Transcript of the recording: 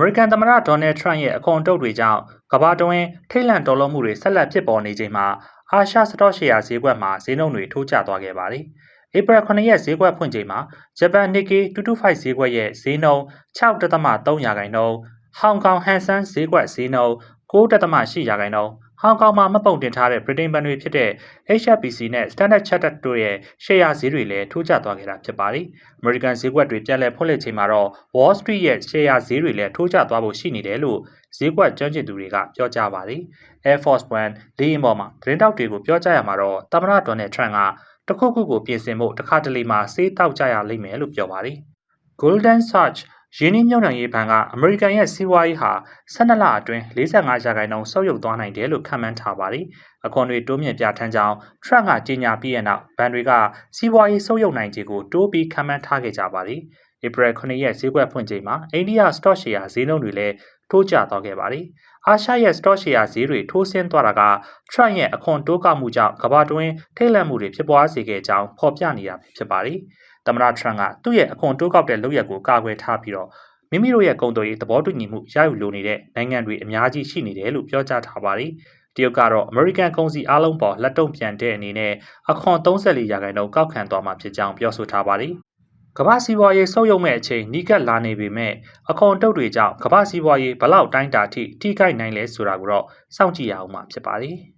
မေရိကန်သမ္မတဒေါ်နယ်ထရန့်ရဲ့အခွန်တုပ်တွေကြောင့်ကမ္ဘာတွင်းထိတ်လန့်တော်လုံးမှုတွေဆက်လက်ဖြစ်ပေါ်နေချိန်မှာအာရှစတော့ရှယ်ယာဈေးကွက်မှာဈေးနှုန်းတွေထိုးကျသွားခဲ့ပါတယ်။ဧပြီ9ရက်ဈေးကွက်ဖွင့်ချိန်မှာဂျပန် Nikkei 225ဈေးကွက်ရဲ့ဈေးနှုန်း6.3ရာခိုင်နှုန်း ဟောင်ကောင်ဟန်ဆန်ဈေးကွက်ဈေးနှုန်း9.8ရာခိုင်နှုန်း ဟောင်ကောင်မှာမပုံတင်ထားတဲ့ဗြိတိန်ဘဏ်တွေဖြစ်တဲ့ HSBC နဲ့ Standard Chartered တို့ရဲ့ရှယ်ယာဈေးတွေလည်းထိုးကျသွားခဲ့တာဖြစ်ပါတယ်။ American ဈေးကွက်တွေပြန်လည်ဖွင့်လှစ်ချိန်မှာတော့ Wall Street ရဲ့ရှယ်ယာဈေးတွေလည်းထိုးကျသွားဖို့ရှိနေတယ်လို့ဈေးကွက်ကျွမ်းကျင်သူတွေကပြောကြားပါတယ်။ Air Force One လေယာဉ်ပေါ်မှာသတင်းတောက်တွေကိုပြောကြားရမှာတော့သမ္မတဒေါ်နယ်ထရန့်ကတခုခုကိုပြင်ဆင်ဖို့တခါတလေမှာစေးတောက်ကြရလိမ့်မယ်လို့ပြောပါတယ်။ Golden Search ရင်းနှီးမြှုပ်နှံရေးဘဏ်ကအမေရိကန်ရဲ့စီးပွားရေးဟာ12လအတွင်း45ရာခိုင်နှုန်းဆုတ်ယုတ်သွားနိုင်တယ်လို့ခန့်မှန်းထားပါတယ်။အခွန်တွေတိုးမြင့်ပြဋ္ဌာန်းကြောင်း Trump ကကြေညာပြီးတဲ့နောက်ဘဏ်တွေကစီးပွားရေးဆုတ်ယုတ်နိုင်ခြေကိုတိုးပြီးခန့်မှန်းထားခဲ့ကြပါတယ်။ April 9ရက်ဈေးကွက်ဖွင့်ချိန်မှာအိန္ဒိယ stock share ဈေးနှုန်းတွေလည်းထိုးကျသွားခဲ့ပါတယ်။ အာရှရဲ့ stock share ဈေးတွေထိုးဆင်းသွားတာက Trump ရဲ့အခွန်တိုးကောက်မှုကြောင့်ကမ္ဘာတွင်းထိတ်လန့်မှုတွေဖြစ်ပွားစေခဲ့ကြောင်းဖော်ပြနေတာဖြစ်ပါတယ်။သမ္မတ Trump ကသူ့ရဲ့အခွန်တိုးကောက်တဲ့လုပ်ရက်ကိုကာကွယ်ထားပြီးတော့မိမိတို့ရဲ့ကုန်သွယ်ရေးသဘောတူညီမှုရယူလိုနေတဲ့နိုင်ငံတွေအများကြီးရှိနေတယ်လို့ပြောကြားထားပါတယ်။တရုတ်ကတော့ American ကုန်စည်အားလုံးပေါ်လက်တုံ့ပြန်တဲ့အနေနဲ့အခွန်34ရာခိုင်နှုန်းကောက်ခံသွားမှာဖြစ်ကြောင်းပြောဆိုထားပါတယ်။ ကမ္ဘာစီးပွားရေးဆုပ်ယုပ်မဲ့အချိန်နီးကပ်လာနေပေမဲ့အခွန်တုပ်တွေကြောင့်ကမ္ဘာစီးပွားရေးဘလောက်တိုင်းတာထိထိခိုက်နိုင်လဲဆိုတာကိုတော့စောင့်ကြည့်ရအောင်မှာဖြစ်ပါတယ်။